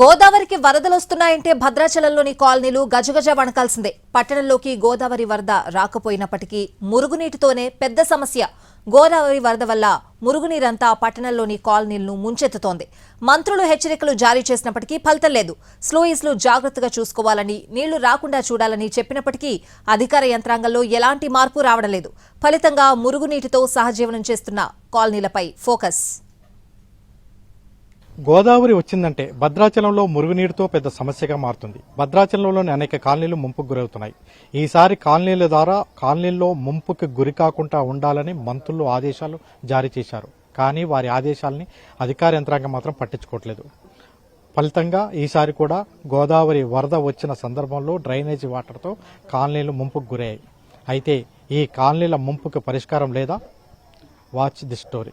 గోదావరికి వరదలొస్తున్నాయంటే భద్రాచలంలోని కాలనీలు గజగజ వణకాల్సిందే. పట్టణంలోకి గోదావరి వరద రాకపోయినప్పటికీ మురుగునీటితోనే పెద్ద సమస్య. గోదావరి వరద వల్ల మురుగునీరంతా పట్టణంలోని కాలనీలను ముంచెత్తుతోంది. మంత్రులు హెచ్చరికలు జారీ చేసినప్పటికీ ఫలితం లేదు. స్లోయిస్లు జాగ్రత్తగా చూసుకోవాలని నీళ్ళు రాకుండా చూడాలని చెప్పినప్పటికీ అధికార యంత్రాంగంలో ఎలాంటి మార్పు రావడం లేదు. ఫలితంగా మురుగునీటితో సహజీవనం చేస్తున్న కాలనీలపై ఫోకస్. గోదావరి వచ్చిందంటే భద్రాచలంలో మురుగునీరుతో పెద్ద సమస్యగా మారుతుంది. భద్రాచలంలోని అనేక కాలనీలు ముంపుకు గురవుతున్నాయి. ఈసారి కాలనీల ద్వారా కాలనీల్లో ముంపుకు గురి కాకుండా ఉండాలని మంత్రులు ఆదేశాలు జారీ చేశారు. కానీ వారి ఆదేశాలని అధికార యంత్రాంగం మాత్రం పట్టించుకోవట్లేదు. ఫలితంగా ఈసారి కూడా గోదావరి వరద వచ్చిన సందర్భంలో డ్రైనేజీ వాటర్తో కాలనీలు ముంపుకు గురయ్యాయి. అయితే ఈ కాలనీల ముంపుకు పరిష్కారం లేదా? Watch the story.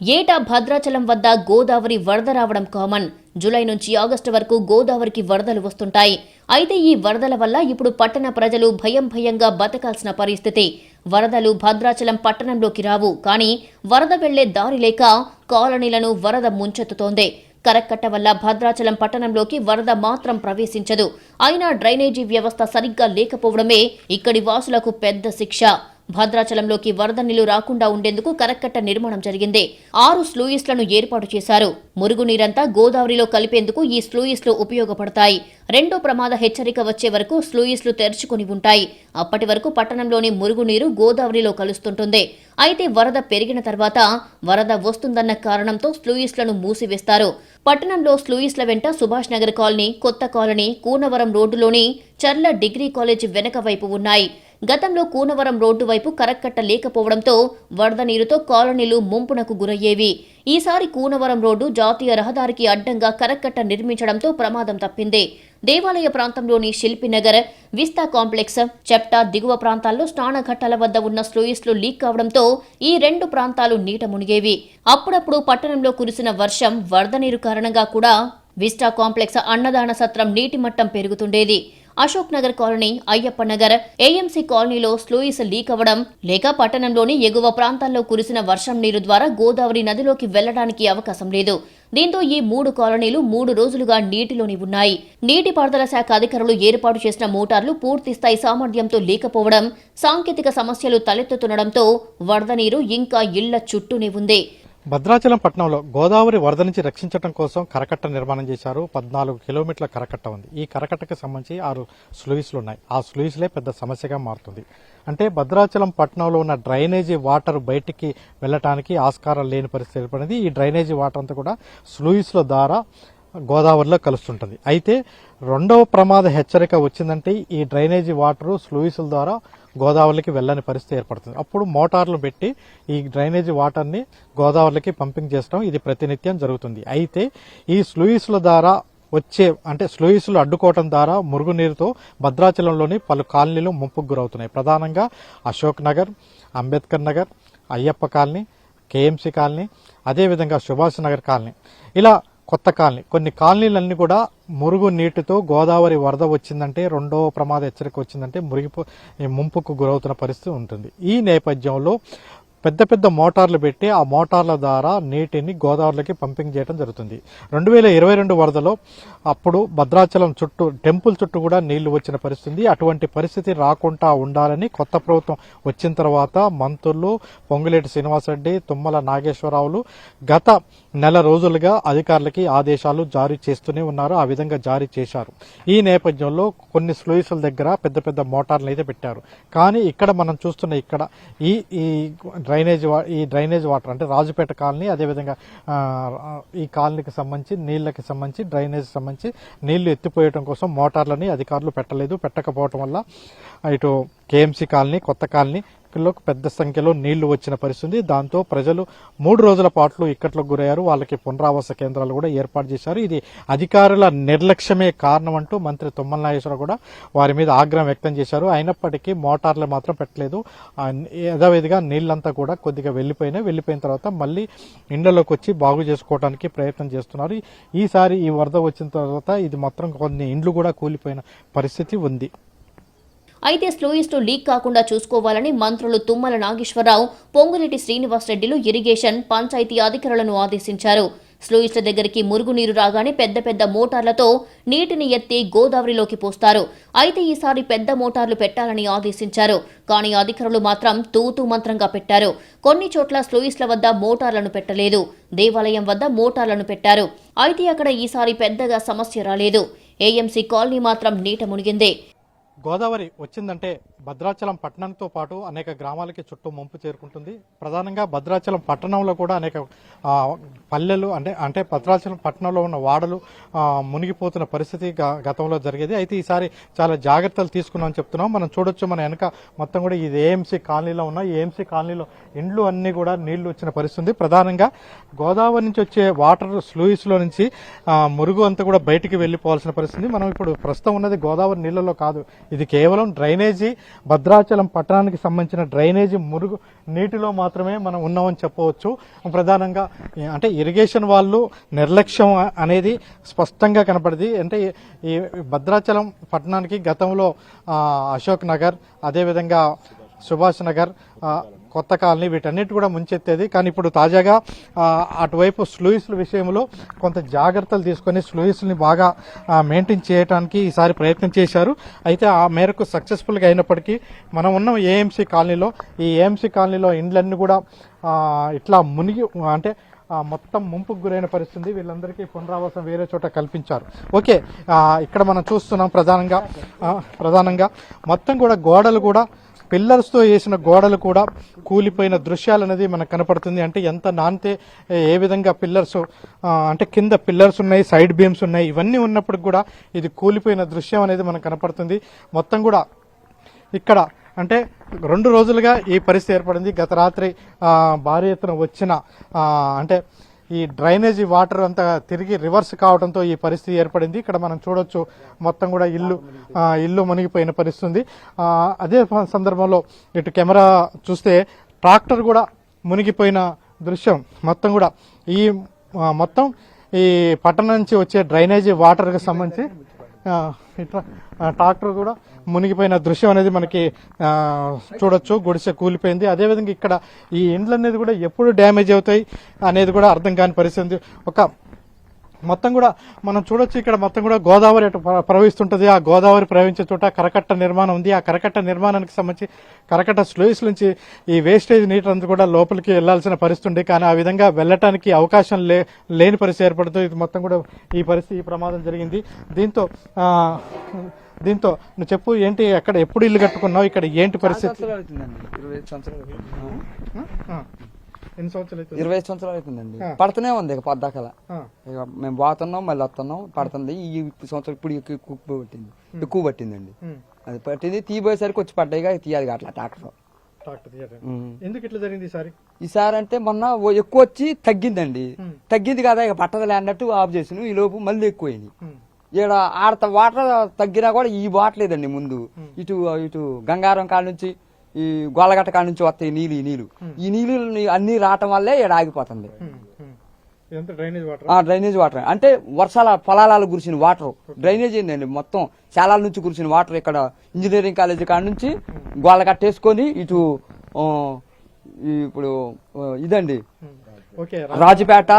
ఏటా భద్రాచలం వద్ద గోదావరి వరద రావడం కామన్. జూలై నుంచి ఆగస్టు వరకు గోదావరికి వరదలు వస్తుంటాయి. అయితే ఈ వరదల వల్ల ఇప్పుడు పట్టణ ప్రజలు భయం భయంగా బతకాల్సిన పరిస్థితి. వరదలు భద్రాచలం పట్టణంలోకి రావు. కానీ వరద వెళ్ళే దారి లేక కాలనీలను వరద ముంచెత్తుతోంది. కరక్కట్ట వల్ల భద్రాచలం పట్టణంలోకి వరద మాత్రం ప్రవేశించదు. అయినా డ్రైనేజీ వ్యవస్థ సరిగ్గా లేకపోవడమే ఇక్కడి వాసులకు పెద్ద శిక్ష. భద్రాచలంలోకి వరద నీళ్ళు రాకుండా ఉండేందుకు కరక్కట్ట నిర్మాణం జరిగింది. ఆరు స్లూయిస్లను ఏర్పాటు చేశారు. మురుగునీరంతా గోదావరిలో కలిపేందుకు ఈ స్లూయిస్లు ఉపయోగపడతాయి. రెండో ప్రమాద హెచ్చరిక వచ్చే వరకు స్లూయిస్లు తెరుచుకుని ఉంటాయి. అప్పటి వరకు పట్టణంలోని మురుగునీరు గోదావరిలో కలుస్తుంటుంది. అయితే వరద పెరిగిన తర్వాత వరద వస్తుందన్న కారణంతో స్లూయిస్లను మూసివేస్తారు. పట్టణంలో స్లూయిస్ల వెంట సుభాష్ నగర్ కాలనీ కొత్త కాలనీ కూనవరం రోడ్డులోని చర్ల డిగ్రీ కాలేజ్ వెనక వైపు ఉన్నాయి. గతంలో కూనవరం రోడ్డు వైపు కరక్కట్ట లేకపోవడంతో వరద నీరుతో కాలనీలు ముంపునకు గురయ్యేవి. ఈసారి కూనవరం రోడ్డు జాతీయ రహదారికి అడ్డంగా కరక్కట్ట నిర్మించడంతో ప్రమాదం తప్పింది. దేవాలయ ప్రాంతంలోని శిల్పినగర్ విస్తా కాంప్లెక్స్ చెప్టా దిగువ ప్రాంతాల్లో స్నానఘట్టాల వద్ద ఉన్న స్లూయిస్లు లీక్ కావడంతో ఈ రెండు ప్రాంతాలు నీట మునిగేవి. అప్పుడప్పుడు పట్టణంలో కురిసిన వర్షం వరద నీరు కారణంగా కూడా విస్టా కాంప్లెక్స్ అన్నదాన సత్రం నీటి మట్టం పెరుగుతుండేది. అశోక్ నగర్ కాలనీ అయ్యప్ప నగర్. ఏఎంసీ కాలనీలో స్లూయిస్ లీక్ అవ్వడం లేక పట్టణంలోని ఎగువ ప్రాంతాల్లో కురిసిన వర్షం నీరు ద్వారా గోదావరి నదిలోకి వెళ్ళడానికి అవకాశం లేదు. దీంతో ఈ మూడు కాలనీలు మూడు రోజులుగా నీటిలోని ఉన్నాయి. నీటిపారుదల శాఖ అధికారులు ఏర్పాటు చేసిన మోటార్లు పూర్తి స్థాయి సామర్థ్యంతో లేకపోవడం సాంకేతిక సమస్యలు తలెత్తుతుండడంతో వరద నీరు ఇంకా ఇళ్ళ చుట్టూనే ఉంది. భద్రాచలం పట్టణంలో గోదావరి వరద నుంచి రక్షించడం కోసం కరకట్ట నిర్మాణం చేశారు. పద్నాలుగు కిలోమీటర్ల కరకట్ట ఉంది. ఈ కరకట్టకు సంబంధించి ఆరు స్లూయిస్లు ఉన్నాయి. ఆ స్లూయిస్లే పెద్ద సమస్యగా మారుతుంది. అంటే భద్రాచలం పట్టణంలో ఉన్న డ్రైనేజీ వాటర్ బయటికి వెళ్ళటానికి ఆస్కారం లేని పరిస్థితి ఏర్పడింది. ఈ డ్రైనేజీ వాటర్ అంతా కూడా స్లూయిస్ల ద్వారా గోదావరిలో కలుస్తుంటుంది. అయితే రెండవ ప్రమాద హెచ్చరిక వచ్చిందంటే ఈ డ్రైనేజీ వాటర్ స్లూయిస్ల ద్వారా గోదావరికి వెళ్ళని పరిస్థితి ఏర్పడుతుంది. అప్పుడు మోటార్లు పెట్టి ఈ డ్రైనేజీ వాటర్ని గోదావరికి పంపింగ్ చేసడం ఇది ప్రతినిత్యం జరుగుతుంది. అయితే ఈ స్లూయిస్ల ద్వారా వచ్చే అంటే స్లూయిస్లు అడ్డుకోవటం ద్వారా మురుగునీరుతో భద్రాచలంలోని పలు కాలనీలు ముంపుకు గురవుతున్నాయి. ప్రధానంగా Ashok Nagar Ambedkar Nagar Ayyappa colony KMC colony అదేవిధంగా సుభాష్ నగర్ కాలనీ. ఇలా కొత్త కాలనీ. కొన్ని కాలనీలన్నీ కూడా మురుగు నీటితో గోదావరి వరద వచ్చిందంటే రెండో ప్రమాద హెచ్చరిక వచ్చిందంటే మురిగిపో ముంపుకు గురవుతున్న పరిస్థితి ఉంటుంది. ఈ నేపథ్యంలో పెద్ద పెద్ద మోటార్లు పెట్టి ఆ మోటార్ల ద్వారా నీటిని గోదావరిలోకి పంపింగ్ చేయడం జరుగుతుంది. రెండు వేల ఇరవై రెండు వరదలో అప్పుడు భద్రాచలం చుట్టూ టెంపుల్ చుట్టూ కూడా నీళ్ళు వచ్చిన పరిస్థితి అటువంటి పరిస్థితి రాకుండా ఉండాలని కొత్త ప్రభుత్వం వచ్చిన తర్వాత మంత్రులు పొంగులేటి శ్రీనివాసరెడ్డి తుమ్మల నాగేశ్వరరావులు గత నెల రోజులుగా అధికారులకి ఆదేశాలు జారీ చేస్తూనే ఉన్నారు. ఆ విధంగా జారీ చేశారు. ఈ నేపథ్యంలో కొన్ని స్లూయిసుల దగ్గర పెద్ద పెద్ద మోటార్లు అయితే పెట్టారు. కానీ ఇక్కడ మనం చూస్తున్న ఇక్కడ ఈ ఈ డ్రైనేజ్ వా- ఈ డ్రైనేజ్ వాటర్ అంటే రాజుపేట కాలనీ అదేవిధంగా ఈ కాలనీకి సంబంధించి నీళ్ళకి సంబంధించి డ్రైనేజ్ సంబంధించి నీళ్ళు ఎత్తిపోయడం కోసం మోటార్లని అధికారులు పెట్టలేదు. పెట్టకపోవటం వల్ల ఇటు కేఎంసీ కాలనీ కొత్త కాలనీ లో పెద్ద సంఖ్యలో నీళ్ళు వచ్చిన పరిస్థితి. దాంతో ప్రజలు మూడు రోజుల పాటు ఇక్కట్లకు గురయ్యారు. వాళ్ళకి పునరావాస కేంద్రాలు కూడా ఏర్పాటు చేశారు. ఇది అధికారుల నిర్లక్ష్యమే కారణం అంటూ మంత్రి తుమ్మల నాగేశ్వరరావు కూడా వారి మీద ఆగ్రహం వ్యక్తం చేశారు. అయినప్పటికీ మోటార్లు మాత్రం పెట్టలేదు. యథావిధిగా నీళ్ళంతా కూడా కొద్దిగా వెళ్ళిపోయినాయి. వెళ్ళిపోయిన తర్వాత మళ్ళీ ఇండ్లలోకి వచ్చి బాగు చేసుకోవడానికి ప్రయత్నం చేస్తున్నారు. ఈసారి ఈ వరద వచ్చిన తర్వాత ఇది మొత్తం కొన్ని ఇండ్లు కూడా కూలిపోయిన పరిస్థితి ఉంది. అయితే స్లూయిస్టు లీక్ కాకుండా చూసుకోవాలని మంత్రులు తుమ్మల నాగేశ్వరరావు పొంగులేటి శ్రీనివాసరెడ్డిలు ఇరిగేషన్ పంచాయతీ అధికారులను ఆదేశించారు. స్లూయిస్ల దగ్గరికి మురుగునీరు రాగానే పెద్ద పెద్ద మోటార్లతో నీటిని ఎత్తి గోదావరిలోకి పోస్తారు. అయితే ఈసారి పెద్ద మోటార్లు పెట్టాలని ఆదేశించారు. కానీ అధికారులు మాత్రం తూతూ మంత్రంగా పెట్టారు. కొన్ని చోట్ల స్లూయిస్ల వద్ద మోటార్లను పెట్టలేదు. దేవాలయం వద్ద మోటార్లను పెట్టారు. అయితే అక్కడ ఈసారి పెద్దగా సమస్య రాలేదు. ఏఎంసీ కాలనీ మాత్రం నీట మునిగింది. గోదావరి వచ్చిందంటే భద్రాచలం పట్టణంతో పాటు అనేక గ్రామాలకి చుట్టూ ముంపు చేరుకుంటుంది. ప్రధానంగా భద్రాచలం పట్టణంలో కూడా అనేక పల్లెలు అంటే అంటే భద్రాచలం పట్టణంలో ఉన్న వాడలు మునిగిపోతున్న పరిస్థితి గ- గతంలో జరిగేది. అయితే ఈసారి చాలా జాగ్రత్తలు తీసుకున్నామని చెప్తున్నాం. మనం చూడొచ్చు మన వెనక మొత్తం కూడా ఇది ఏఎంసీ కాలనీలో ఉన్న ఏఎంసీ కాలనీలో ఇండ్లు అన్నీ కూడా నీళ్ళు వచ్చిన పరిస్థితి ఉంది. ప్రధానంగా గోదావరి నుంచి వచ్చే వాటర్ స్లూయిస్లో నుంచి మురుగు అంతా కూడా బయటికి వెళ్ళిపోవాల్సిన పరిస్థితి మనం ఇప్పుడు ప్రస్తుతం ఉన్నది గోదావరి నీళ్ళలో కాదు. ఇది కేవలం డ్రైనేజీ భద్రాచలం పట్టణానికి సంబంధించిన డ్రైనేజీ మురుగు నీటిలో మాత్రమే మనం ఉన్నామని చెప్పవచ్చు. ప్రధానంగా అంటే ఇరిగేషన్ వాళ్ళు నిర్లక్ష్యం అనేది స్పష్టంగా కనపడింది. అంటే ఈ- భద్రాచలం పట్టణానికి గతంలో అశోక్ నగర్ అదేవిధంగా సుభాష్ నగర్ కొత్త కాలనీ వీటన్నిటి కూడా ముంచెత్తేది. కానీ ఇప్పుడు తాజాగా అటువైపు స్లూయిస్ల విషయంలో కొంత జాగ్రత్తలు తీసుకొని స్లూయిస్ని బాగా మెయింటైన్ చేయడానికి ఈసారి ప్రయత్నం చేశారు. అయితే ఆ మేరకు సక్సెస్ఫుల్గా అయినప్పటికీ మనం ఉన్న ఏఎంసీ కాలనీలో ఈ ఏఎంసీ కాలనీలో ఇండ్లన్నీ కూడా ఇట్లా మునిగి అంటే మొత్తం ముంపుకు గురైన పరిస్థితి వీళ్ళందరికీ పునరావాసం వేరే చోట కల్పించారు. ఓకే ఇక్కడ మనం చూస్తున్నాం ప్రధానంగా ప్రధానంగా మొత్తం కూడా గోడలు కూడా పిల్లర్స్తో వేసిన గోడలు కూడా కూలిపోయిన దృశ్యాలు అనేది మనకు కనపడుతుంది. అంటే ఎంత నానితే ఏ విధంగా పిల్లర్స్ అంటే కింద పిల్లర్స్ ఉన్నాయి సైడ్ బీమ్స్ ఉన్నాయి ఇవన్నీ ఉన్నప్పుడు కూడా ఇది కూలిపోయిన దృశ్యం అనేది మనకు కనపడుతుంది. మొత్తం కూడా ఇక్కడ అంటే రెండు రోజులుగా ఈ పరిస్థితి ఏర్పడింది. గత రాత్రి భారీ ఎత్తున వచ్చిన అంటే ఈ డ్రైనేజీ వాటర్ అంతా తిరిగి రివర్స్ కావడంతో ఈ పరిస్థితి ఏర్పడింది. ఇక్కడ మనం చూడొచ్చు మొత్తం కూడా ఇల్లు ఇల్లు మునిగిపోయిన పరిస్థితి ఉంది అదే సందర్భంలో ఇటు కెమెరా చూస్తే ట్రాక్టర్ కూడా మునిగిపోయిన దృశ్యం మొత్తం కూడా. ఈ మొత్తం ఈ పట్టణం నుంచి వచ్చే డ్రైనేజీ వాటర్కి సంబంధించి ట్రాక్టర్ కూడా మునిగిపోయిన దృశ్యం అనేది మనకి చూడొచ్చు. గుడిసె కూలిపోయింది. అదేవిధంగా ఇక్కడ ఈ ఇండ్లు అనేది కూడా ఎప్పుడు డ్యామేజ్ అవుతాయి అనేది కూడా అర్థం కాని పరిస్థితి. ఒక మొత్తం కూడా మనం చూడొచ్చు ఇక్కడ మొత్తం కూడా గోదావరి అటు ప్ర- ప్రవహిస్తుంటది. ఆ గోదావరి ప్రవహించే చోట కరకట్ట నిర్మాణం ఉంది. ఆ కరకట్ట నిర్మాణానికి సంబంధించి కరకట్ట స్లూయిస్ నుంచి ఈ వేస్టేజ్ నీటి అంతా కూడా లోపలికి వెళ్ళాల్సిన పరిస్థితి ఉంది. కానీ ఆ విధంగా వెళ్ళటానికి అవకాశం లేని పరిస్థితి ఏర్పడుతుంది ఇది మొత్తం కూడా ఈ పరిస్థితి ఈ ప్రమాదం జరిగింది. దీంతో దీంతో నువ్వు చెప్పు ఏంటి ఎక్కడ ఎప్పుడు ఇల్లు కట్టుకున్నావు? ఇక్కడ ఏంటి పరిస్థితి సంవత్సరాలు అవుతుందండి ఇరవై ఐదు సంవత్సరాలు అవుతుంది. ఆ, ఎన్ని సంవత్సరాలు అవుతుంది? ఇరవై సంవత్సరాలు అవుతుందండి. పడుతూనే ఉంది ఇక పొద్దాకల ఇక మేము పోతున్నాం మళ్ళీ వస్తున్నాం పడుతుంది. ఈ సంవత్సరం ఇప్పుడు ఎక్కువ పట్టింది ఎక్కువ పట్టింది. ఉమ్, అది పట్టింది తీపోయేసరికి వచ్చి పడ్డాయిగా తీయాలి అట్లా ట్రాక్టర్. ఎందుకు ఇట్లా జరిగింది ఈసారి? ఈసారి అంటే మొన్న ఎక్కువ వచ్చి తగ్గిందండి. తగ్గింది కదా ఇక పట్టదలే అన్నట్టు ఆఫ్ చేసిన ఈ లోపు మళ్ళీ ఎక్కువైంది. ఇక్కడ ఆడత వాటర్ తగ్గినా కూడా ఈ బాట్లేదండి ముందు. ఇటు ఇటు గంగారం కాడ నుంచి ఈ గోళ్ళగట్ట కాడ నుంచి వస్తాయి నీళ్ళు ఈ నీళ్ళు. ఈ నీళ్ళు అన్ని రావటం వల్లే ఇక్కడ ఆగిపోతుంది. Drainage water? ఆ డ్రైనేజ్ వాటర్. అంటే వర్షాల పొలాల కురిసిన వాటర్. డ్రైనేజ్ ఏందండి మొత్తం చాలా నుంచి కురిసిన వాటర్ ఇక్కడ ఇంజనీరింగ్ కాలేజ్ కాడ నుంచి గోళ్ళ కట్టేసుకొని ఇటు ఇప్పుడు ఇదండి. రాజుపేట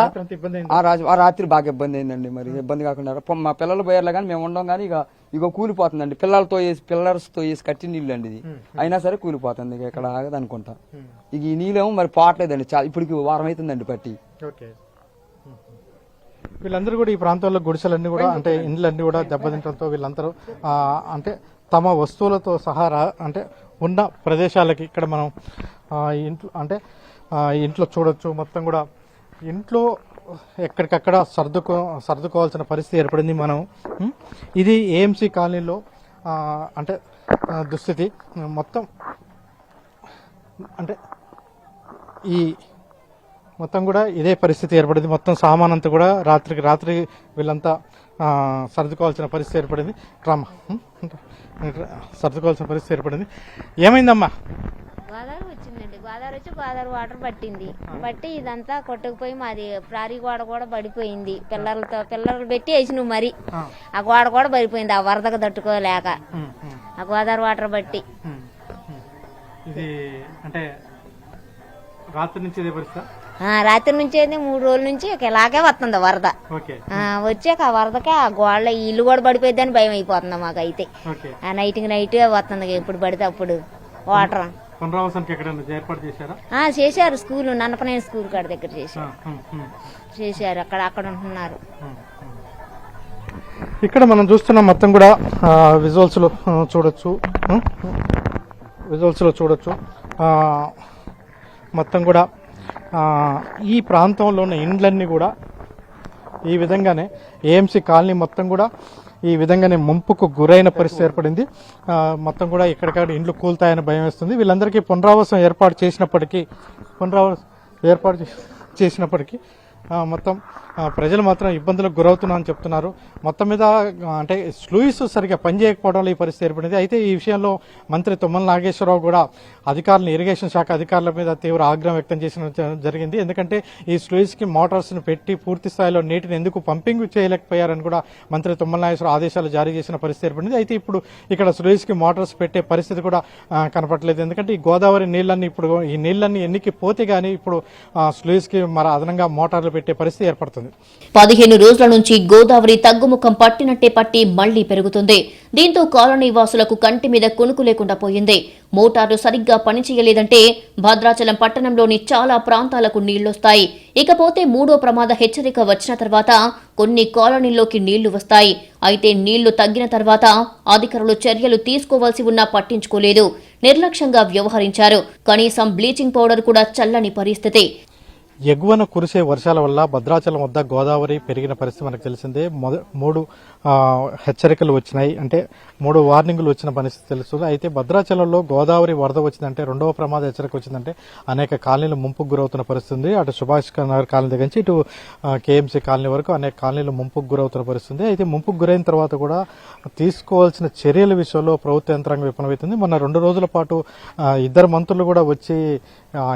ఆ రాత్రి బాగా ఇబ్బంది అయిందండి మరి ఇబ్బంది కాకుండా. మా పిల్లలు పోయారులే కానీ మేము ఉండం కానీ ఇక ఇక కూలిపోతుందండి. పిల్లలతో వేసి పిల్లర్స్తో వేసి కట్టి నీళ్ళు అండి ఇది అయినా సరే కూలిపోతుంది ఇక ఇక్కడ ఆగదు అనుకుంటా. ఇక ఈ నీళ్ళేమో మరి పోవట్లేదండి. చాలా ఇప్పటికి వారం అవుతుందండి పట్టి. వీళ్ళందరూ కూడా ఈ ప్రాంతంలో గుడిసెలన్నీ కూడా అంటే ఇండ్లన్నీ కూడా దెబ్బతింటంతో వీళ్ళందరూ ఆ, అంటే తమ వస్తువులతో సహా అంటే ఉన్న ప్రదేశాలకి ఇక్కడ మనం ఇంట్లో అంటే ఇంట్లో చూడొచ్చు. మొత్తం కూడా ఇంట్లో ఎక్కడికక్కడ సర్దుకో సర్దుకోవాల్సిన పరిస్థితి ఏర్పడింది మనం. ఇది ఏఎంసీ కాలనీలో అంటే దుస్థితి. మొత్తం అంటే ఈ మొత్తం కూడా ఇదే పరిస్థితి ఏర్పడింది. మొత్తం సామాన్ అంతా కూడా రాత్రికి రాత్రి వీళ్ళంతా సర్దుకోవాల్సిన పరిస్థితి ఏర్పడింది. రామ సర్దుకోవాల్సిన పరిస్థితి ఏర్పడింది. ఏమైందమ్మా? గోదావరి వచ్చి గోదావరి వాటర్ పట్టింది. పట్టి ఇదంతా కొట్టుకుపోయి మాది ప్రారీ గోడ కూడా పడిపోయింది. పిల్లలతో పిల్లలు పెట్టి వేసినావు మరి. ఆ. గోడ కూడా పడిపోయింది ఆ వరదకు తట్టుకోలేక. ఆ గోదావరి వాటర్ బట్టి. ఇది అంటే రాత్రి నుంచి రాత్రి నుంచి అయితే మూడు రోజుల నుంచి ఇలాగే వస్తుంది వరద. వచ్చాక ఆ వరదకి ఆ ఈ ఇల్లు కూడా పడిపోయిద్దని భయం అయిపోతుంది మాకు అయితే ఓకే. ఆ నైట్కి నైట్ వస్తుంది ఎప్పుడు పడితే అప్పుడు. వాటర్ పునరావాసానికి ఎక్కడైనా ఏర్పాటు చేశారా? ఆ, చేశారు స్కూల్ నన్నపనేని స్కూల్ కాడ దగ్గర చేశారు. చేశారు అక్కడ అక్కడ ఉంటున్నారు. ఇక్కడ మనం చూస్తున్న మొత్తం కూడా విజువల్స్లో ఆ, చూడొచ్చు. విజువల్స్లో చూడొచ్చు. ఆ, మొత్తం కూడా ఆ, ఈ ప్రాంతంలో ఉన్న ఇండ్లన్నీ కూడా ఈ విధంగానే ఏఎంసీ కాలనీ మొత్తం కూడా ఈ విధంగానే ముంపుకు గురైన పరిస్థితి ఏర్పడింది. మొత్తం కూడా ఎక్కడికక్కడ ఇండ్లు కూలుతాయని భయం వేస్తుంది. వీళ్ళందరికీ పునరావాసం ఏర్పాటు చేసినప్పటికీ పునరావాసం ఏర్పాటు చే- చేసినప్పటికీ మొత్తం ప్రజలు మాత్రం ఇబ్బందులకు గురవుతున్నామని చెప్తున్నారు. మొత్తం మీద అంటే స్లూయిస్ సరిగ్గా పనిచేయకపోవడంలో ఈ పరిస్థితి ఏర్పడింది. అయితే ఈ విషయంలో మంత్రి తుమ్మల నాగేశ్వరరావు కూడా అధికారులను ఇరిగేషన్ శాఖ అధికారుల మీద తీవ్ర ఆగ్రహం వ్యక్తం చేసిన జరిగింది. ఎందుకంటే ఈ స్లూయిస్కి మోటార్స్ను పెట్టి పూర్తి స్థాయిలో నీటిని ఎందుకు పంపింగ్ చేయలేకపోయారని కూడా మంత్రి తుమ్మల నాగేశ్వరరావు ఆదేశాలు జారీ చేసిన పరిస్థితి ఏర్పడింది. అయితే ఇప్పుడు ఇక్కడ స్లూయిస్కి మోటార్స్ పెట్టే పరిస్థితి కూడా ఆ, కనపట్లేదు ఎందుకంటే ఈ గోదావరి నీళ్ళన్ని ఇప్పుడు ఈ నీళ్ళన్ని ఎన్నికి పోతే కానీ ఇప్పుడు స్లూయిస్కి మరి అదనంగా మోటార్లు పెట్టే పరిస్థితి ఏర్పడుతుంది. పదిహేను రోజుల నుంచి గోదావరి తగ్గుముఖం పట్టినట్టే పట్టి మళ్ళీ పెరుగుతుంది. దీంతో కాలనీ వాసులకు కంటి మీద కొనుకు లేకుండా పోయింది. మోటార్లు సరిగ్గా పనిచేయలేదంటే భద్రాచలం పట్టణంలోని చాలా ప్రాంతాలకు నీళ్ళొస్తాయి. ఇకపోతే మూడో ప్రమాద హెచ్చరిక వచ్చిన తర్వాత కొన్ని కాలనీల్లోకి నీళ్ళు వస్తాయి. అయితే నీళ్ళు తగ్గిన తర్వాత అధికారులు చర్యలు తీసుకోవాల్సి ఉన్నా పట్టించుకోలేదు. నిర్లక్ష్యంగా వ్యవహరించారు. కనీసం బ్లీచింగ్ పౌడర్ కూడా చల్లని పరిస్థితి. ఎగువన కురిసే వర్షాల వల్ల భద్రాచలం వద్ద గోదావరి పెరిగిన పరిస్థితి మనకు తెలిసిందే. మొద- మూడు హెచ్చరికలు వచ్చినాయి. అంటే మూడు వార్నింగులు వచ్చిన పరిస్థితి తెలుస్తుంది. అయితే భద్రాచలంలో గోదావరి వరద వచ్చిందంటే రెండవ ప్రమాద హెచ్చరిక వచ్చిందంటే అనేక కాలనీలు ముంపుకు గురవుతున్న పరిస్థితి ఉంది. అటు సుభాష్ నగర్ కాలనీ దగ్గర నుంచి ఇటు కేఎంసీ కాలనీ వరకు అనేక కాలనీలు ముంపుకు గురవుతున్న పరిస్థితి ఉంది. అయితే ముంపుకు గురైన తర్వాత కూడా తీసుకోవాల్సిన చర్యల విషయంలో ప్రభుత్వ యంత్రాంగం విఫలమవుతుంది. మొన్న రెండు రోజుల పాటు ఇద్దరు మంత్రులు కూడా వచ్చి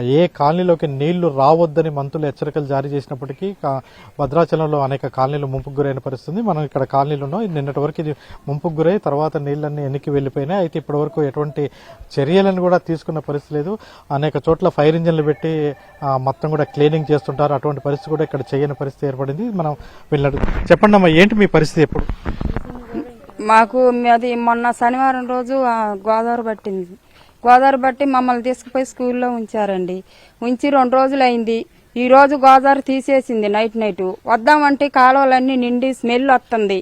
ఏ కాలనీలోకి నీళ్ళు రావద్దని మంత్రులు హెచ్చరికలు జారీ చేసినప్పటికీ కా- భద్రాచలంలో అనేక కాలనీలు ముంపుకు గురైన పరిస్థితి మనం ఇక్కడ కాలనీలు ఉన్నాం. నిన్నటి వరకు ఇది ముంపుకు గురై తర్వాత నీళ్ళన్నీ ఎన్నికి వెళ్ళిపోయినాయి. అయితే ఇప్పటి వరకు ఎటువంటి చర్యలను కూడా తీసుకున్న పరిస్థితి లేదు. అనేక చోట్ల ఫైర్ ఇంజన్లు పెట్టి మొత్తం కూడా క్లీనింగ్ చేస్తుంటారు. అటువంటి పరిస్థితి కూడా ఇక్కడ చేయని పరిస్థితి ఏర్పడింది. మనం వెళ్ళాడు చెప్పండి అమ్మా ఏంటి మీ పరిస్థితి ఎప్పుడు? మాకు అది మొన్న శనివారం రోజు గోదావరి పట్టింది. గోదావరి బట్టి మమ్మల్ని తీసుకుపోయి స్కూల్లో ఉంచారండి. ఉంచి రెండు రోజులు అయింది ఈ రోజు గోదావరి తీసేసింది నైట్ నైట్. వద్దామంటే కాలువలన్నీ నిండి స్మెల్ వస్తుంది.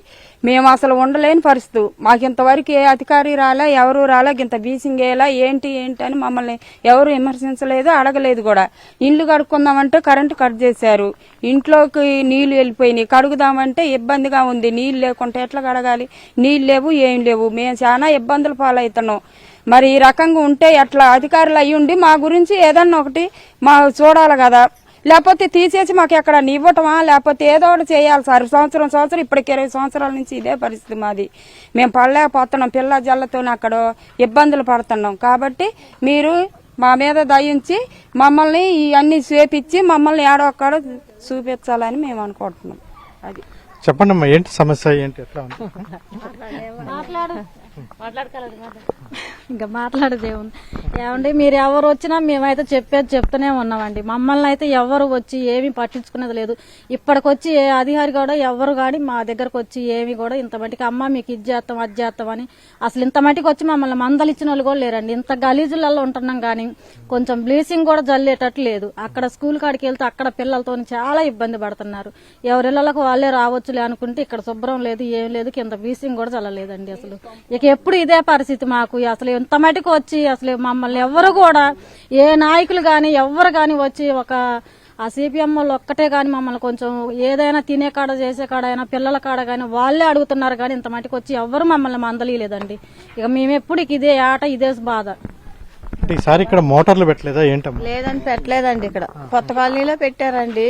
మేము అసలు ఉండలేని పరిస్థితి. మాకు ఇంతవరకు ఏ అధికారి రాలే ఎవరు రాలే ఇంత బీసింగ్ వేయాలా ఏంటి ఏంటి అని మమ్మల్ని ఎవరు విమర్శించలేదు అడగలేదు కూడా. ఇండ్లు కడుక్కుందామంటే కరెంటు కట్ చేశారు. ఇంట్లోకి నీళ్ళు వెళ్ళిపోయినాయి. కడుగుదామంటే ఇబ్బందిగా ఉంది. నీళ్ళు లేకుంటే ఎట్లా కడగాలి? నీళ్ళు లేవు ఏం లేవు. మేము చాలా ఇబ్బందులు పాలవుతున్నాం. మరి ఈ రకంగా ఉంటే ఎట్లా? అధికారులు అయ్యుండి మా గురించి ఏదన్నా ఒకటి మా చూడాలి కదా. లేకపోతే తీసేసి మాకు ఎక్కడ ఇవ్వటమా లేకపోతే ఏదో ఒకటి చేయాలి సార్. సంవత్సరం సంవత్సరం ఇప్పటికి ఇరవై సంవత్సరాల నుంచి ఇదే పరిస్థితి మాది. మేము పడలేకపోతున్నాం. పిల్ల జల్లతో అక్కడ ఇబ్బందులు పడుతున్నాం. కాబట్టి మీరు మా మీద దయించి మమ్మల్ని ఇవన్నీ చేపించి మమ్మల్ని ఏడో ఒక్కడ చూపించాలని మేము అనుకుంటున్నాం. అది. చెప్పండి అమ్మా ఏంటి సమస్య? ఏంటి ఎట్లా ఉంది? ఇంకా మాట్లాడేది ఏముంది ఏమండి మీరు ఎవరు వచ్చినా మేమైతే చెప్పేది చెప్తూనే ఉన్నామండి. మమ్మల్ని అయితే ఎవరు వచ్చి ఏమీ పట్టించుకునేది లేదు. ఇప్పటికొచ్చి ఏ అధికారి కూడా ఎవరు కానీ మా దగ్గరకు వచ్చి ఏమి కూడా ఇంత మటుకు అమ్మ మీకు ఇది చేస్తాం అది చేస్తాం అని అసలు ఇంత మటుకు వచ్చి మమ్మల్ని మందలు ఇచ్చిన వాళ్ళు కూడా లేరండి. ఇంత గలీజులలో ఉంటున్నాం కానీ కొంచెం బ్లీచింగ్ కూడా జల్లేటట్టు లేదు. అక్కడ స్కూల్ కాడికి వెళ్తే అక్కడ పిల్లలతో చాలా ఇబ్బంది పడుతున్నారు. ఎవరిళ్ళకు వాళ్ళే రావచ్చులే అనుకుంటే ఇక్కడ శుభ్రం లేదు ఏం లేదు కింద బ్లీచింగ్ కూడా చల్లలేదండి అసలు. ఇక ఎప్పుడు ఇదే పరిస్థితి మాకు. అసలు ఎంత మటుకు వచ్చి అసలు మమ్మల్ని ఎవరు కూడా ఏ నాయకులు గాని ఎవరు గాని వచ్చి ఒక ఆ సిపిఎం వాళ్ళు ఒక్కటే కానీ మమ్మల్ని కొంచెం ఏదైనా తినే కాడ చేసే కాడ అయినా పిల్లల కాడ కానీ వాళ్ళే అడుగుతున్నారు కానీ ఇంత మటుకు వచ్చి ఎవరు మమ్మల్ని మందలీలేదండి. ఇక మేము ఎప్పుడు ఇక ఇదే ఆట ఇదే బాధ. ఈసారి ఇక్కడ మోటార్లు పెట్టలేదా ఏంటమ్మా? లేదండి పెట్టలేదండి ఇక్కడ. కొత్త కాలనీలో పెట్టారండి.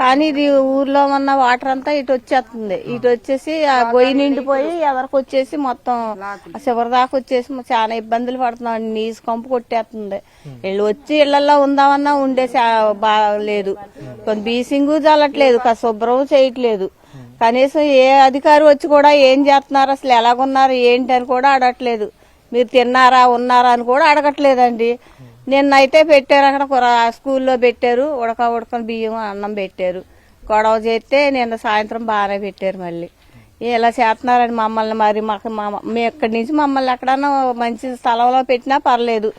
కానీ ఇది ఊర్లో ఉన్న వాటర్ అంతా ఇటు వచ్చేస్తుంది. ఇటు వచ్చేసి ఆ గొయ్యి నిండిపోయి ఎదరికి వచ్చేసి మొత్తం చివరి దాకా వచ్చేసి చాలా ఇబ్బందులు పడుతున్నాం. నీసు కంపు కొట్టేస్తుంది. వీళ్ళు వచ్చి ఇళ్ళలో ఉందామన్నా ఉండే శా- బాలేదు కొంత బీసింగు చల్లట్లేదు. శుభ్రం చేయట్లేదు. కనీసం ఏ అధికారి వచ్చి కూడా ఏం చేస్తున్నారు? అసలు ఎలాగున్నారు? ఏంటి అని కూడా అడగట్లేదు. మీరు తిన్నారా? ఉన్నారా అని కూడా అడగట్లేదండి. నిన్నైతే పెట్టారు అక్కడ స్కూల్లో పెట్టారు. ఉడక ఉడకని బియ్యం అన్నం పెట్టారు. గొడవ చేస్తే నిన్న సాయంత్రం బాగానే పెట్టారు మళ్ళీ. ఇలా చేస్తున్నారని మమ్మల్ని మరి? మాకు మా మేము ఇక్కడి నుంచి మమ్మల్ని ఎక్కడన్నా మంచి స్థలంలో పెట్టినా పర్లేదు.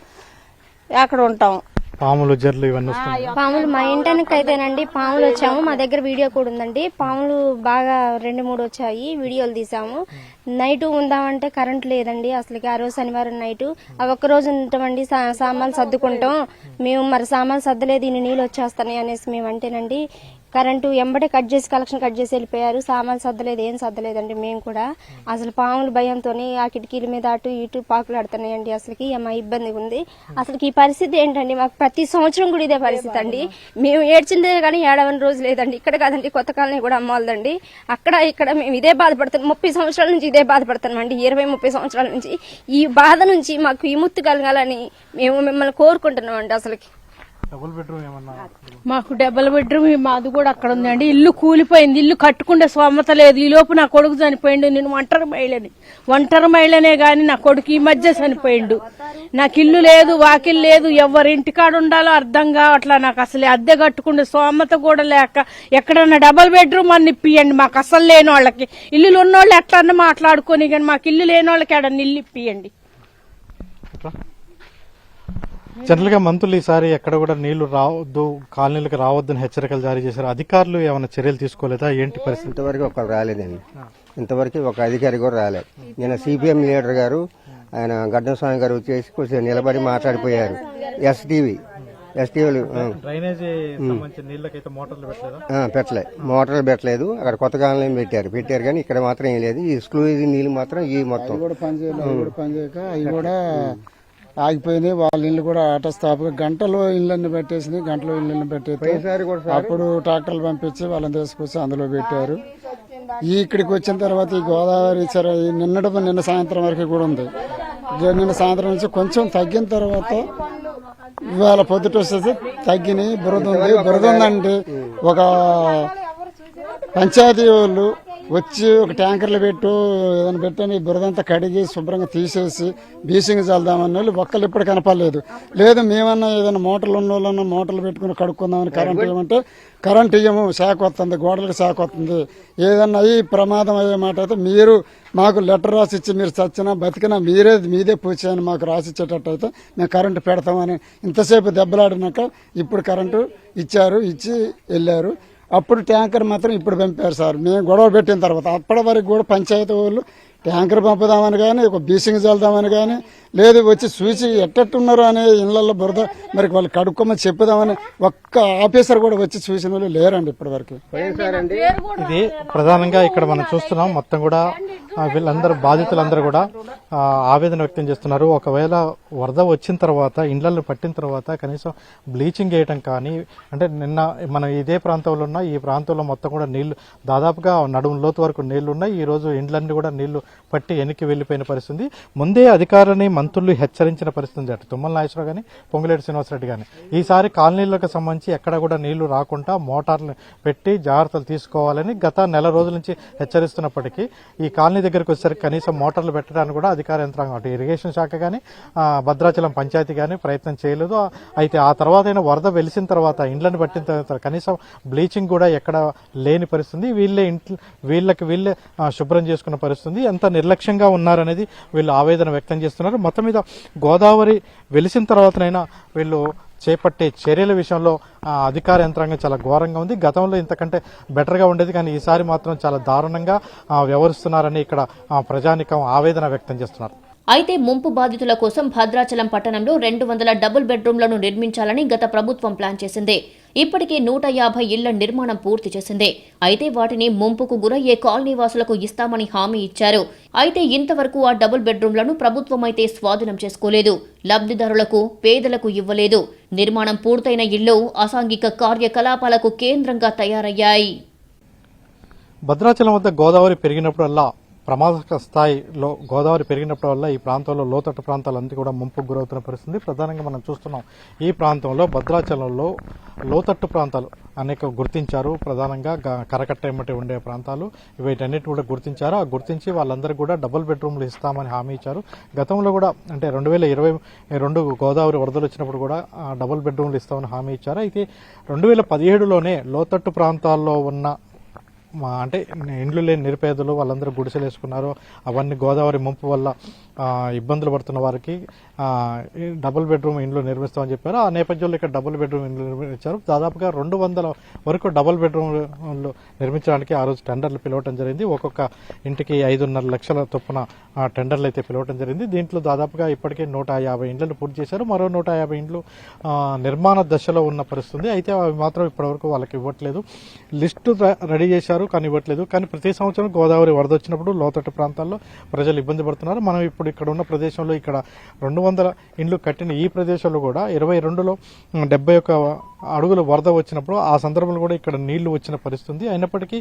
అక్కడ ఉంటాం. పాములు జర్లు ఇవన్నీ పాములు మా ఇంటానికి అయితేనండి పాములు వచ్చాము. మా దగ్గర వీడియో కూడా ఉందండి. పాములు బాగా రెండు మూడు వచ్చాయి. వీడియోలు తీసాము. నైట్ ఉందామంటే కరెంట్ లేదండి. అసలుకి ఆ రోజు శనివారం నైట్. ఆ ఒక్క రోజు ఉంటామండి సా- సామాన్లు సర్దుకుంటాం. మేము మరి సామాన్లు సర్దలేదు ఇన్ని నీళ్ళు వచ్చేస్తున్నాయి అనేసి మేము అంటేనండి కరెంటు ఎంబడే కట్ చేసి కలెక్షన్ కట్ చేసి వెళ్ళిపోయారు. సామాన్లు సర్దలేదు ఏం సర్దలేదండి మేము కూడా. అసలు పాములు భయంతో ఆ కిటికీల మీద అటు ఇటు పాకులాడుతున్నాయండి అసలుకి. మా ఇబ్బంది ఉంది. అసలుకి ఈ పరిస్థితి ఏంటండి? మాకు ప్రతి సంవత్సరం కూడా ఇదే పరిస్థితి అండి. మేము ఏడ్చిందే కానీ ఏడవని రోజు లేదండి. ఇక్కడ కాదండి కొత్త కాలనీ కూడా అమ్మవాళ్ళదండి. అక్కడ ఇక్కడ మేము ఇదే బాధపడుతున్నాం. ముప్పై సంవత్సరాల నుంచి ఇదే బాధపడుతున్నాం అండి. ఇరవై ముప్పై సంవత్సరాల నుంచి ఈ బాధ నుంచి మాకు విముక్తి కలగాలని మేము మిమ్మల్ని కోరుకుంటున్నాం అండి అసలుకి. డబుల్ బెడ్రూమ్ ఏమన్నా మాకు డబల్ బెడ్రూమ్ మాది కూడా అక్కడ ఉందండి. ఇల్లు కూలిపోయింది. ఇల్లు కట్టుకుంటే స్వమత లేదు. ఈ లోపు నా కొడుకు చనిపోయిండు. నేను ఒంటరి మహిళని. ఒంటరి మహిళనే గాని నా కొడుకు ఈ మధ్య చనిపోయిండు. నాకు ఇల్లు లేదు వాకిల్ లేదు. ఎవరి ఇంటికాడ ఉండాలో అర్థం కావట్లా. నాకు అసలు అద్దె కట్టుకుంటే స్వమత కూడా లేక ఎక్కడన్నా డబల్ బెడ్రూమ్ అని ఇప్పియండి. మాకు అసలు లేని వాళ్ళకి. ఇల్లులు ఉన్నోళ్ళు ఎట్లన్నా మాట్లాడుకొని కానీ మాకు ఇల్లు లేని వాళ్ళకి ఎడన్నా ఇల్లు ఇప్పియండి. జనరల్గా మంత్రులు ఈసారి ఎక్కడ కూడా నీళ్ళు రావద్దు కాలనీలకు రావద్దని హెచ్చరికలు జారీ చేశారు. అధికారులు ఏమైనా చర్యలు తీసుకోలేదా? ఏంటి పరిస్థితి? ఇంతవరకు ఒకరు రాలేదండి. ఇంతవరకు ఒక అధికారి కూడా రాలేదు. నిన్న సిపిఎం లీడర్ గారు ఆయన గడ్డం స్వామి గారు వచ్చేసి కొంచెం నిలబడి మాట్లాడిపోయారు. ఎస్టీవీ. ఎస్టీవీలు డ్రైనేజీ సంబంధించిన నీళ్ళకైతే మోటార్లు పెట్టలేదా? పెట్టలే. మోటార్లు పెట్టలేదు. అక్కడ కొత్త కాలనీ పెట్టారు. పెట్టారు కానీ ఇక్కడ మాత్రం ఏం లేదు. ఈ స్క్లూజ్ నీళ్ళు మాత్రం ఈ మొత్తం. ఆగిపోయినాయి. వాళ్ళ ఇల్లు కూడా ఆట స్థాపక గంటలో ఇళ్ళని పెట్టేసినాయి గంటలో ఇళ్ళని సార్? అప్పుడు ట్రాక్టర్లు పంపించి వాళ్ళని తీసుకొచ్చి అందులో పెట్టారు. ఈ ఇక్కడికి వచ్చిన తర్వాత ఈ గోదావరి చెర నిన్నటి నిన్న సాయంత్రం వరకు కూడా ఉంది. నిన్న సాయంత్రం నుంచి కొంచెం తగ్గిన తర్వాత ఇవాళ పొద్దుట వచ్చేసి తగ్గినాయి. బురద ఉంది బురద ఉందండి ఒక పంచాయతీ వాళ్ళు వచ్చి ఒక ట్యాంకర్లు పెట్టు ఏదైనా పెట్టని బురదంతా కడిగి శుభ్రంగా తీసేసి బీసింగ్ చల్దామని వాళ్ళు ఒక్కళ్ళు ఇప్పుడు కనపడలేదు. లేదు మేమన్నా ఏదైనా మోటార్లు ఉన్న వాళ్ళన్నా మోటార్లు పెట్టుకుని కడుక్కుందామని కరెంట్ ఇవ్వమంటే కరెంట్ ఇయ్యము శాఖ వస్తుంది గోడలకు శాఖ వస్తుంది. ఏదన్నా అయ్యి ప్రమాదం అయ్యే మాట అయితే మీరు మాకు లెటర్ రాసి ఇచ్చి మీరు చచ్చినా బతికినా మీరే మీదే పూచేయని మాకు రాసి ఇచ్చేటట్టు అయితే మేము కరెంటు పెడతామని ఇంతసేపు దెబ్బలాడినాక ఇప్పుడు కరెంటు ఇచ్చారు ఇచ్చి వెళ్ళారు. అప్పుడు ట్యాంకర్ మాత్రం ఇప్పుడు పంపారు సార్. మేము గొడవ పెట్టిన తర్వాత అప్పటి వరకు కూడా పంచాయతీ వాళ్ళు ట్యాంకర్ పంపుదామని కానీ ఒక బీసింగ్ చల్దామని కానీ లేదు వచ్చి చూసి ఎట్టట్టున్నారు అనే ఇళ్ళలో బురద మరి వాళ్ళు కడుక్కోమని చెప్పుదామని ఒక్క ఆఫీసర్ కూడా వచ్చి చూసిన వాళ్ళు లేరండి ఇప్పటి వరకు ఇది ప్రధానంగా ఇక్కడ మనం చూస్తున్నాం. మొత్తం కూడా ఆ, వీళ్ళందరూ బాధితులందరూ కూడా ఆ, ఆవేదన వ్యక్తం చేస్తున్నారు. ఒకవేళ వరద వచ్చిన తర్వాత ఇండ్లను పట్టిన తర్వాత కనీసం బ్లీచింగ్ వేయటం కానీ అంటే నిన్న మనం ఇదే ప్రాంతంలో ఉన్న ఈ ప్రాంతంలో మొత్తం కూడా నీళ్ళు దాదాపుగా నడుము లోతు వరకు నీళ్ళు ఉన్నాయి. ఈ రోజు ఇండ్లన్నీ కూడా నీళ్ళు పట్టి వెనక్కి వెళ్ళిపోయిన పరిస్థితి. ముందే అధికారులని మంత్రులు హెచ్చరించిన పరిస్థితి అటు తుమ్మల నాగేశ్వరరావు కానీ పొంగులేటి శ్రీనివాసరెడ్డి కానీ ఈసారి కాలనీలకు సంబంధించి ఎక్కడ కూడా నీళ్ళు రాకుండా మోటార్లు పెట్టి జాగ్రత్తలు తీసుకోవాలని గత నెల రోజుల నుంచి హెచ్చరిస్తున్నప్పటికీ ఈ కాలనీ దగ్గరికి వచ్చేసరికి కనీసం మోటార్లు పెట్టడానికి కూడా అధికార యంత్రాంగం అటు ఇరిగేషన్ శాఖ కానీ భద్రాచలం పంచాయతీ కానీ ప్రయత్నం చేయలేదు. అయితే ఆ తర్వాత అయినా వరద వెలిసిన తర్వాత ఇండ్లను పట్టిన తర్వాత కనీసం బ్లీచింగ్ కూడా ఎక్కడ లేని పరిస్థితి వీళ్ళే ఇంట్లో వీళ్ళకి వీళ్ళే శుభ్రం చేసుకున్న పరిస్థితి అంత నిర్లక్ష్యంగా ఉన్నారనేది వీళ్ళు ఆవేదన వ్యక్తం చేస్తున్నారు. మొత్తం మీద గోదావరి వెలిసిన తర్వాతనైనా వీళ్ళు చేపట్టే చర్యల విషయంలో అధికార యంత్రాంగం చాలా ఘోరంగా ఉంది. గతంలో ఇంతకంటే బెటర్గా ఉండేది కానీ ఈసారి మాత్రం చాలా దారుణంగా వ్యవహరిస్తున్నారని ఇక్కడ ప్రజానికం ఆవేదన వ్యక్తం చేస్తున్నారు. అయితే ముంపు బాధితుల కోసం భద్రాచలం పట్టణంలో రెండు వందల డబుల్ బెడ్రూమ్లను నిర్మించాలని గత ప్రభుత్వం ప్లాన్ చేసింది. ఇప్పటికే నూట యాభై ఇళ్ళ నిర్మాణం పూర్తి చేసింది. అయితే వాటిని ముంపుకు గురయ్యే కాలనీ వాసులకు ఇస్తామని హామీ ఇచ్చారు. అయితే ఇంతవరకు ఆ డబుల్ బెడ్రూమ్లను ప్రభుత్వం అయితే స్వాధీనం చేసుకోలేదు. లబ్ధిదారులకు పేదలకు ఇవ్వలేదు. నిర్మాణం పూర్తయిన ఇళ్ళు అసాంఘిక కార్యకలాపాలకు కేంద్రంగా తయారయ్యాయి. భద్రాచలం వద్ద గోదావరి పెరిగినప్పుడల్లా ప్రమాద స్థాయిలో గోదావరి పెరిగినప్పటి వల్ల ఈ ప్రాంతంలో లోతట్టు ప్రాంతాలన్నీ కూడా ముంపుకు గురవుతున్న పరిస్థితి. ప్రధానంగా మనం చూస్తున్నాం ఈ ప్రాంతంలో భద్రాచలంలో లోతట్టు ప్రాంతాలు అనేక గుర్తించారు. ప్రధానంగా కరకట్ట ఏమిటి ఉండే ప్రాంతాలు వీటన్నిటి కూడా గుర్తించారు. ఆ గుర్తించి వాళ్ళందరికీ కూడా డబుల్ బెడ్రూమ్లు ఇస్తామని హామీ ఇచ్చారు. గతంలో కూడా అంటే రెండు వేల ఇరవై రెండు గోదావరి వరదలు వచ్చినప్పుడు కూడా డబుల్ బెడ్రూమ్లు ఇస్తామని హామీ ఇచ్చారు. అయితే రెండు వేల పదిహేడులోనే లోతట్టు ప్రాంతాల్లో ఉన్న అంటే ఇండ్లు లేని నిరుపేదలు వాళ్ళందరూ గుడిసెలు వేసుకున్నారు. అవన్నీ గోదావరి ముంపు వల్ల ఇబ్బందులు పడుతున్న వారికి డబుల్ బెడ్రూమ్ ఇండ్లు నిర్మిస్తామని చెప్పారు. ఆ నేపథ్యంలో ఇక్కడ డబుల్ బెడ్రూమ్ ఇండ్లు నిర్మించారు. దాదాపుగా రెండు వందల వరకు డబుల్ బెడ్రూమ్లు నిర్మించడానికి ఆ రోజు టెండర్లు పిలవటం జరిగింది. ఒక్కొక్క ఇంటికి ఐదున్నర లక్షల చొప్పున టెండర్లు అయితే పిలవటం జరిగింది. దీంట్లో దాదాపుగా ఇప్పటికే నూట యాభై ఇండ్లను పూర్తి చేశారు. మరో నూట యాభై ఇండ్లు నిర్మాణ దశలో ఉన్న పరిస్థితి అయితే అవి మాత్రం ఇప్పటివరకు వాళ్ళకి ఇవ్వట్లేదు. లిస్టు రెడీ చేశారు. కానీ ఇవ్వట్లేదు కానీ ప్రతి సంవత్సరం గోదావరి వరద వచ్చినప్పుడు లోతట్టు ప్రాంతాల్లో ప్రజలు ఇబ్బంది పడుతున్నారు. మనం ఇప్పుడు ఇక్కడ ఉన్న ప్రదేశంలో ఇక్కడ రెండు వందల ఇండ్లు కట్టిన ఈ ప్రదేశంలో కూడా ఇరవై రెండులో డెబ్బై ఒక అడుగుల వరద వచ్చినప్పుడు ఆ సందర్భంలో కూడా ఇక్కడ నీళ్ళు వచ్చిన పరిస్థితి అయినప్పటికీ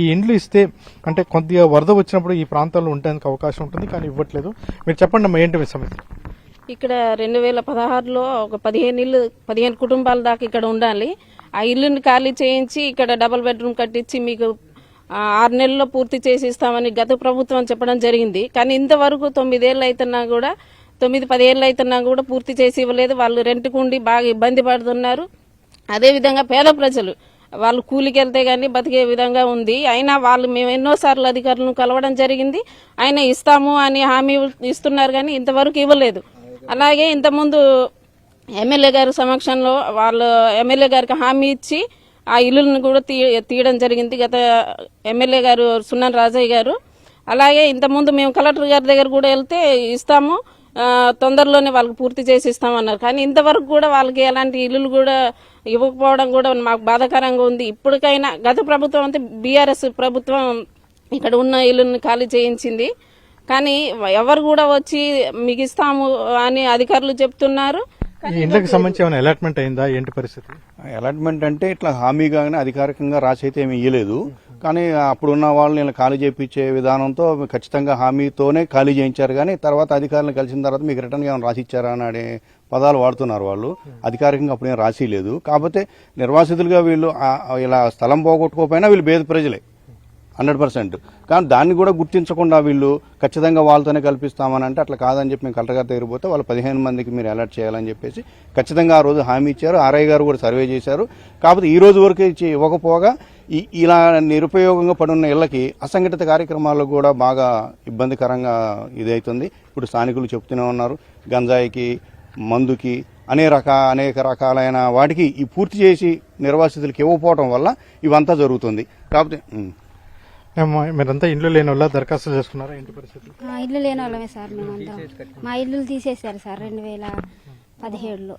ఈ ఇండ్లు ఇస్తే అంటే కొద్దిగా వరద వచ్చినప్పుడు ఈ ప్రాంతాల్లో ఉండడానికి అవకాశం ఉంటుంది కానీ ఇవ్వట్లేదు. మీరు చెప్పండి అమ్మా ఏంటి మీ సమస్య? ఇక్కడ రెండు వేల పదహారులో ఒక పదిహేను ఇల్లు పదిహేను కుటుంబాల దాకా ఇక్కడ ఉండాలి. ఆ ఇల్లుని ఖాళీ చేయించి ఇక్కడ డబుల్ బెడ్రూమ్ కట్టించి మీకు ఆరు నెలల్లో పూర్తి చేసి ఇస్తామని గత ప్రభుత్వం చెప్పడం జరిగింది. కానీ ఇంతవరకు తొమ్మిదేళ్ళు అవుతున్నా కూడా తొమ్మిది పదేళ్ళు అవుతున్నా కూడా పూర్తి చేసి ఇవ్వలేదు. వాళ్ళు రెంట్కు ఉండి బాగా ఇబ్బంది పడుతున్నారు. అదేవిధంగా పేద ప్రజలు వాళ్ళు కూలికి వెళ్తే గానీ బతికే విధంగా ఉంది. అయినా వాళ్ళు మేము ఎన్నోసార్లు అధికారులను కలవడం జరిగింది. ఆయన ఇస్తాము అని హామీ ఇస్తున్నారు కానీ ఇంతవరకు ఇవ్వలేదు. అలాగే ఇంతకుముందు ఎమ్మెల్యే గారి సమక్షంలో వాళ్ళు ఎమ్మెల్యే గారికి హామీ ఇచ్చి ఆ ఇల్లులను కూడా తీ తీయడం జరిగింది. గత ఎమ్మెల్యే గారు సున్నన్ రాజయ్య గారు. అలాగే ఇంతకుముందు మేము కలెక్టర్ గారి దగ్గర కూడా వెళ్తే ఇస్తాము. తొందరలోనే వాళ్ళకి పూర్తి చేసి ఇస్తామన్నారు. కానీ ఇంతవరకు కూడా వాళ్ళకి ఎలాంటి ఇల్లులు కూడా ఇవ్వకపోవడం కూడా మాకు బాధాకరంగా ఉంది. ఇప్పటికైనా గత ప్రభుత్వం అంటే బీఆర్ఎస్ ప్రభుత్వం ఇక్కడ ఉన్న ఇల్లుని ఖాళీ చేయించింది. కానీ ఎవరు కూడా వచ్చి మీకు ఇస్తాము అని అధికారులు చెప్తున్నారు. ఈ ఇండ్లకు సంబంధించి ఏమైనా అలాట్మెంట్ అయిందా? ఏంటి పరిస్థితి? అలాట్మెంట్ అంటే ఇట్లా హామీగానే అధికారికంగా రాసి అయితే ఏమీ ఇయ్యలేదు. కానీ అప్పుడున్న వాళ్ళని ఇలా ఖాళీ చేయించే విధానంతో ఖచ్చితంగా హామీతోనే ఖాళీ చేయించారు. కానీ తర్వాత అధికారులను కలిసిన తర్వాత మీకు రిటర్న్ ఏమైనా రాసి ఇచ్చారా అని అనే పదాలు వాడుతున్నారు వాళ్ళు. అధికారికంగా అప్పుడేం రాసి లేదు కాకపోతే నిర్వాసితులుగా వీళ్ళు ఇలా స్థలం పోగొట్టుకోకపోయినా వీళ్ళు పేద ప్రజలే. Hundred percent. కానీ దాన్ని కూడా గుర్తించకుండా వీళ్ళు ఖచ్చితంగా వాళ్ళతోనే కల్పిస్తామని అంటే అట్లా కాదని చెప్పి మేము కలెక్టర్ గారి దగ్గర పోతే వాళ్ళు పదిహేను మందికి మీరు అలర్ట్ చేయాలని చెప్పేసి ఖచ్చితంగా ఆ రోజు హామీ ఇచ్చారు. ఆర్ఐ గారు కూడా సర్వే చేశారు. కాకపోతే ఈ రోజు వరకు ఇచ్చి ఇవ్వకపోగా ఈ ఇలా నిరుపయోగంగా పడున్న ఇళ్ళకి అసంఘటిత కార్యక్రమాల్లో కూడా బాగా ఇబ్బందికరంగా ఇదైతుంది. ఇప్పుడు స్థానికులు చెప్తూనే ఉన్నారు. గంజాయికి మందుకి అనే రక అనేక రకాలైన వాటికి ఈ పూర్తి చేసి నిర్వాసితులకు ఇవ్వకపోవడం వల్ల ఇవంతా జరుగుతుంది. కాకపోతే మీరంతా ఇండ్లు లేని వల్ల దరఖాస్తులు చేసుకున్నారా? ఏంటి పరిస్థితి ఇల్లు లేని వాళ్ళమే సార్ మేమంతా. మా ఇల్లు తీసేశారు సార్ రెండు వేల పదిహేడులో.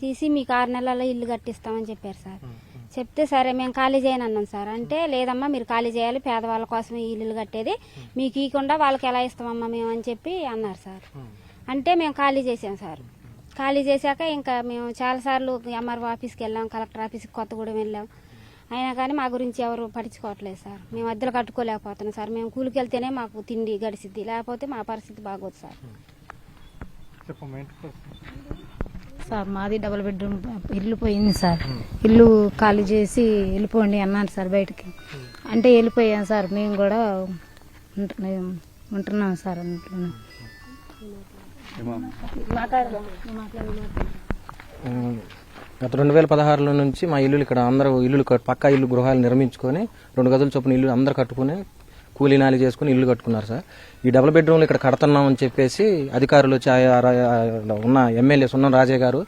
తీసి మీకు ఆరు నెలల్లో ఇల్లు కట్టిస్తామని చెప్పారు సార్. చెప్తే సరే మేము ఖాళీ చేయను అన్నాం సార్. అంటే లేదమ్మా మీరు ఖాళీ చేయాలి పేదవాళ్ళ కోసం ఈ ఇల్లు కట్టేది. మీకు ఇవ్వకుండా వాళ్ళకి ఎలా ఇస్తామమ్మా మేము అని చెప్పి అన్నారు సార్. అంటే మేము ఖాళీ చేసాం సార్. ఖాళీ చేశాక ఇంకా మేము చాలాసార్లు ఎంఆర్ఓ ఆఫీస్కి వెళ్ళాం కలెక్టర్ ఆఫీస్కి కొత్తగూడెం వెళ్ళాం. అయినా కానీ మా గురించి ఎవరు పట్టించుకోవట్లేదు సార్. మేము అద్దెలు కట్టుకోలేకపోతున్నాం సార్. మేము కూలికి వెళ్తేనే మాకు తిండి గడిసిద్ది. లేకపోతే మా పరిస్థితి బాగోదు సార్. సార్ మాది డబుల్ బెడ్రూమ్ ఇల్లు పోయింది సార్. ఇల్లు ఖాళీ చేసి వెళ్ళిపోండి అన్నాను సార్ బయటికి. అంటే వెళ్ళిపోయాం సార్. మేము కూడా ఉంటున్నాం ఉంటున్నాం సార్ గత రెండు వేల పదహారులో నుంచి మా ఇల్లులు ఇక్కడ అందరూ ఇల్లులు పక్క పక్కా ఇల్లు గృహాలు నిర్మించుకొని రెండు గదులు చొప్పున ఇల్లు అందరు కట్టుకుని కూలీనాలి చేసుకుని ఇల్లు కట్టుకున్నారు సార్. ఈ డబుల్ బెడ్రూమ్లు ఇక్కడ కడుతున్నామని చెప్పేసి అధికారులు వచ్చి ఉన్న ఎమ్మెల్యే సున్నం రాజయ్య గారు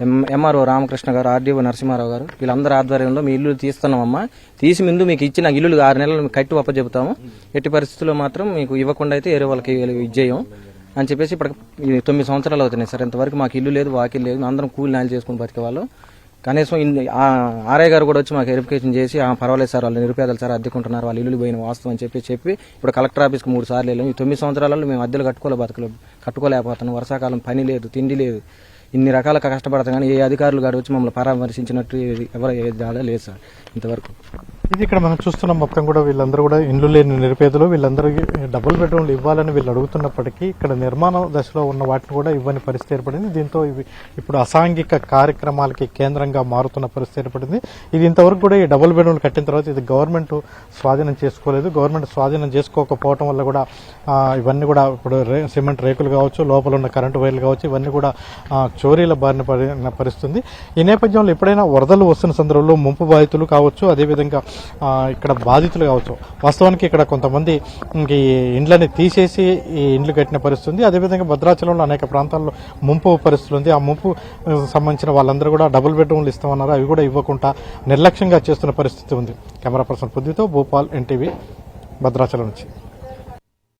ఎం- ఎంఆర్ఓ రామకృష్ణ గారు ఆర్డీఓ నరసింహారావు గారు వీళ్ళందరి ఆధ్వర్యంలో మీ ఇల్లు తీస్తున్నామమ్మా. తీసి ముందు మీకు ఇచ్చిన ఇల్లులు ఆరు నెలలు కట్టి అప్పచెబుతాము. ఎట్టి పరిస్థితుల్లో మాత్రం మీకు ఇవ్వకుండా అయితే వేరే వాళ్ళకి ఇచ్చేయం అని చెప్పేసి ఇప్పుడు తొమ్మిది సంవత్సరాలు అవుతున్నాయి సార్ ఇంతవరకు మాకు ఇల్లు లేదు వాకిల్ లేదు అందరం కూలి నాయలు చేసుకుని బతికే వాళ్ళు కనీసం ఇన్ని- ఆర్ఐ గారు కూడా వచ్చి మాకు వెరిఫికేషన్ చేసి "ఆ, పర్వాలేదు సార్ వాళ్ళు నిరుపేదలు సార్ అద్దెకుంటున్నారు వాళ్ళు ఇల్లు పోయిన వాస్తవం అని చెప్పి చెప్పి ఇప్పుడు కలెక్టర్ ఆఫీస్కి మూడు సార్లు వెళ్ళాం ఈ తొమ్మిది సంవత్సరాలలో మేము అద్దెలు కట్టుకోలే బతకలేదు కట్టుకోలేకపోతున్నాం వర్షాకాలం పని లేదు తిండి లేదు ఇన్ని రకాల కష్టపడతాం కానీ ఏ అధికారులు గారు వచ్చి మమ్మల్ని పరామర్శించినట్టు ఎవరు ఏ లేదు సార్ ఇంతవరకు ఇది ఇక్కడ మనం చూస్తున్న మొత్తం కూడా వీళ్ళందరూ కూడా ఇండ్లు లేని నిరుపేదలు. వీళ్ళందరికీ డబుల్ బెడ్రూమ్లు ఇవ్వాలని వీళ్ళు అడుగుతున్నప్పటికీ ఇక్కడ నిర్మాణ దశలో ఉన్న వాటిని కూడా ఇవ్వని పరిస్థితి ఏర్పడింది. దీంతో ఇవి ఇప్పుడు అసాంఘిక కార్యక్రమాలకి కేంద్రంగా మారుతున్న పరిస్థితి ఏర్పడింది. ఇది ఇంతవరకు కూడా ఈ డబుల్ బెడ్రూమ్లు కట్టిన తర్వాత ఇది గవర్నమెంట్ స్వాధీనం చేసుకోలేదు. గవర్నమెంట్ స్వాధీనం చేసుకోకపోవటం వల్ల కూడా ఇవన్నీ కూడా ఇప్పుడు సిమెంట్ రేకులు కావచ్చు లోపల ఉన్న కరెంటు వైర్లు కావచ్చు ఇవన్నీ కూడా చోరీల బారిన పడిన పరిస్థితుంది. ఈ నేపథ్యంలో ఎప్పుడైనా వరదలు వస్తున్న సందర్భంలో ముంపు బాధితులు కావచ్చు. అదేవిధంగా ఇక్కడ బాధితులు కావచ్చు. వాస్తవానికి ఇక్కడ కొంతమంది ఈ ఇండ్లని తీసేసి ఈ ఇండ్లు కట్టిన పరిస్థితి ఉంది. అదేవిధంగా భద్రాచలంలో అనేక ప్రాంతాల్లో ముంపు పరిస్థితులు ఉంది. ఆ ముంపు సంబంధించిన వాళ్ళందరూ కూడా డబుల్ బెడ్రూమ్లు ఇస్తామన్నారు. అవి కూడా ఇవ్వకుండా నిర్లక్ష్యంగా చేస్తున్న పరిస్థితి ఉంది. కెమెరా పర్సన్ పొద్దుతో భూపాల్ ఎన్టీవీ భద్రాచలం నుంచి.